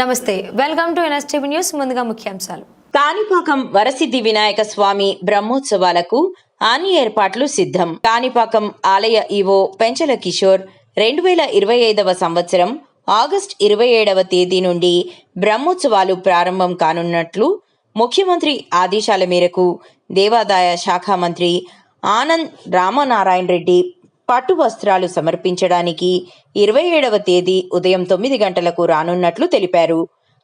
నమస్తే welcome to NSTV news ముందుగా ముఖ్యాంశాలు. కాణిపాకం వరసిద్ధి వినాయక స్వామి బ్రహ్మోత్సవాలకు అన్ని ఏర్పాట్లు సిద్ధం. కాణిపాకం ఆలయ ఈవో పెంచల కిషోర్ రెండు వేల ఇరవై ఐదవ సంవత్సరం ఆగస్ట్ ఇరవై ఏడవ తేదీ నుండి బ్రహ్మోత్సవాలు ప్రారంభం కానున్నట్లు ముఖ్యమంత్రి ఆదేశాల మేరకు దేవాదాయ శాఖ మంత్రి ఆనంద్ రామనారాయణ రెడ్డి పట్టు వస్త్రాలు సమర్పించడానికి ఇరవై ఏడవ తేదీ ఉదయం తొమ్మిది గంటలకు రానున్నట్లు తెలిపారు.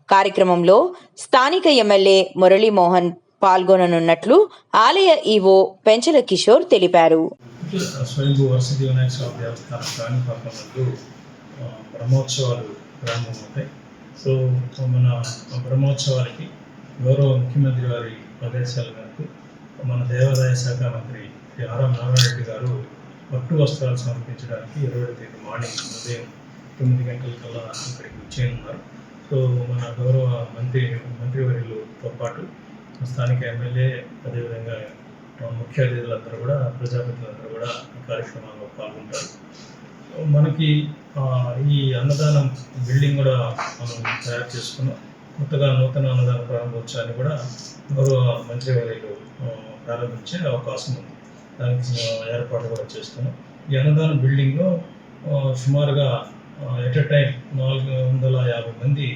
కార్యక్రమంలో స్థానిక ఎమ్మెల్యే మురళీమోహన్ పాల్గొననున్నట్లు ఆలయ ఈవో పెంచల కిషోర్ తెలిపారు. బ్రహ్మోత్సవాలు ప్రారంభమవుతాయి. సో మన బ్రహ్మోత్సవాలకి గౌరవ ముఖ్యమంత్రి వారి ఆదేశాల మేరకు మన దేవాదాయ శాఖ మంత్రి ఆర్ఎం నారాయణ రెడ్డి గారు పట్టు వస్త్రాలు సమర్పించడానికి ఇరవై తేదీ మార్నింగ్ ఉదయం తొమ్మిది గంటలకల్లా ఇక్కడికి వచ్చేయనున్నారు. సో మన గౌరవ మంత్రి మంత్రివర్యులతో పాటు స్థానిక ఎమ్మెల్యే అదేవిధంగా ముఖ్య అతిథులందరూ కూడా ప్రజాప్రతినిధులందరూ కూడా ఈ కార్యక్రమాల్లో పాల్గొంటారు. మనకి ఈ అన్నదానం బిల్డింగ్ కూడా మనం తయారు చేసుకున్నాం. కొత్తగా నూతన అన్నదాన ప్రారంభోత్సవాన్ని కూడా గౌరవ మంత్రివర్యులు ప్రారంభించే అవకాశం ఉంది. దానికి ఏర్పాటు కూడా చేస్తున్నాం. ఈ అన్నదాన బిల్డింగ్లో సుమారుగా ఎట్ ఎ టైం నాలుగు వందల యాభై మంది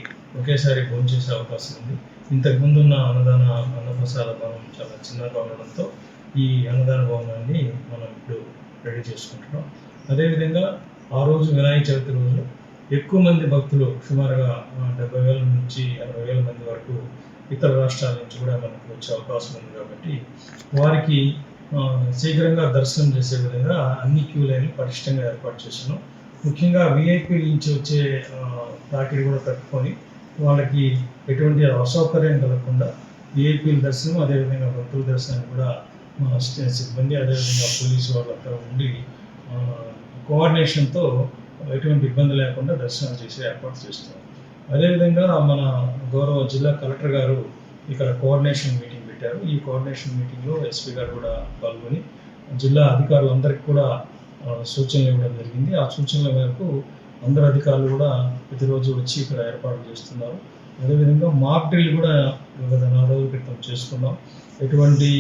ఒకేసారి భోంచేసే అవకాశం ఉంది. ఇంతకు ముందున్న అన్నదాన అన్నప్రసాద భవనం చాలా చిన్నగా ఉండడంతో ఈ అన్నదాన భవనాన్ని మనం ఇప్పుడు రెడీ చేసుకుంటున్నాం. అదేవిధంగా ఆ రోజు వినాయక చవితి రోజు ఎక్కువ మంది భక్తులు సుమారుగా డెబ్బై వేల నుంచి అరవై వేల మంది వరకు ఇతర రాష్ట్రాల నుంచి కూడా మనకు వచ్చే అవకాశం ఉంది కాబట్టి వారికి శీఘ్రంగా దర్శనం చేసే విధంగా అన్ని క్యూ లైన్లు పటిష్టంగా ఏర్పాటు చేస్తున్నాం ముఖ్యంగా విఐపీ నుంచి వచ్చే తాకిడి కూడా తట్టుకొని వాళ్ళకి ఎటువంటి అసౌకర్యం కలగకుండా విఐపీల దర్శనం అదేవిధంగా భక్తుల దర్శనం కూడా మా సిబ్బంది అదేవిధంగా పోలీసు వాళ్ళంతా ఉండి కోఆర్డినేషన్తో ఎటువంటి ఇబ్బంది లేకుండా దర్శనం చేసే ఏర్పాటు చేస్తాం అదేవిధంగా మన గౌరవ జిల్లా కలెక్టర్ గారు ఇక్కడ కోఆర్డినేషన్ మీటింగ్ పెట్టారు. ఈ కోఆర్డినేషన్ మీటింగ్లో ఎస్పీ గారు కూడా పాల్గొని జిల్లా అధికారులందరికీ కూడా సూచనలు ఇవ్వడం జరిగింది. ఆ సూచనల మేరకు అందరు అధికారులు కూడా ప్రతిరోజు వచ్చి ఇక్కడ ఏర్పాటు చేస్తున్నారు. అదేవిధంగా మాక్ డ్రిల్ కూడా గత నాలుగు రోజుల క్రితం చేసుకున్నాం. ఎటువంటి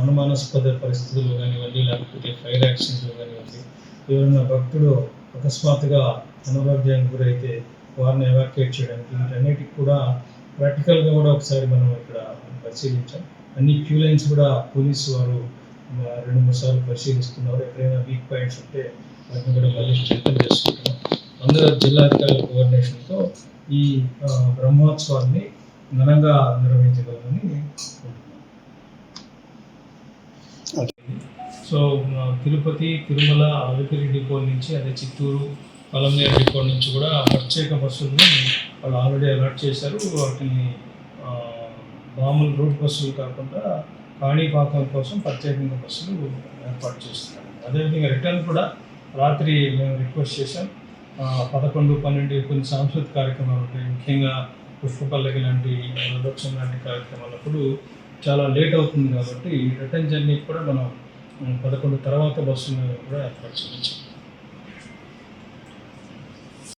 అనుమానాస్పద పరిస్థితులు కానివ్వండి లేకపోతే ఫైర్ యాక్సిడెంట్లు కానివ్వండి ఎవరైనా భక్తుడు అకస్మాత్తుగా అనారోగ్యానికి గురైతే వారిని ఎవాక్యుయేట్ చేయడానికి వీటన్నిటికి కూడా ప్రాక్టికల్గా కూడా ఒకసారి మనం ఇక్కడ పరిశీలించాం. అన్ని క్యూ లైన్స్ కూడా పోలీసు వారు రెండు మూడు సార్లు పరిశీలిస్తున్నారు. ఎక్కడైనా వీక్ పాయింట్స్ ఉంటే వాటిని కూడా మళ్ళీ స్ట్రెంథన్ చేసుకుంటున్నాం అందరూ జిల్లా అధికారుల కోఆర్డినేషన్తో ఈ బ్రహ్మోత్సవాన్ని ఘనంగా నిర్వహించగలమని సో తిరుపతి తిరుమల అలిపిరి డిపో నుంచి అదే చిత్తూరు పలంనేరు డిపో నుంచి కూడా ప్రత్యేక బస్సులను వాళ్ళు ఆల్రెడీ అలర్ట్ చేశారు. వాటిని మామూలు రూట్ బస్సులు కాకుండా కాణిపాకం కోసం ప్రత్యేకంగా బస్సులు ఏర్పాటు చేస్తున్నాం అదేవిధంగా రిటర్న్ కూడా రాత్రి మేము రిక్వెస్ట్ చేశాం. పదకొండు పన్నెండు కొన్ని సాంస్కృతిక కార్యక్రమాలు ఉంటాయి. ముఖ్యంగా పుష్పపల్లకి లాంటి రథోత్సవం లాంటి కార్యక్రమాలప్పుడు చాలా లేట్ అవుతుంది కాబట్టి రిటర్న్ జర్నీ కూడా మనం పదకొండు తర్వాత బస్సులు కూడా ఏర్పాటు చేయించాం.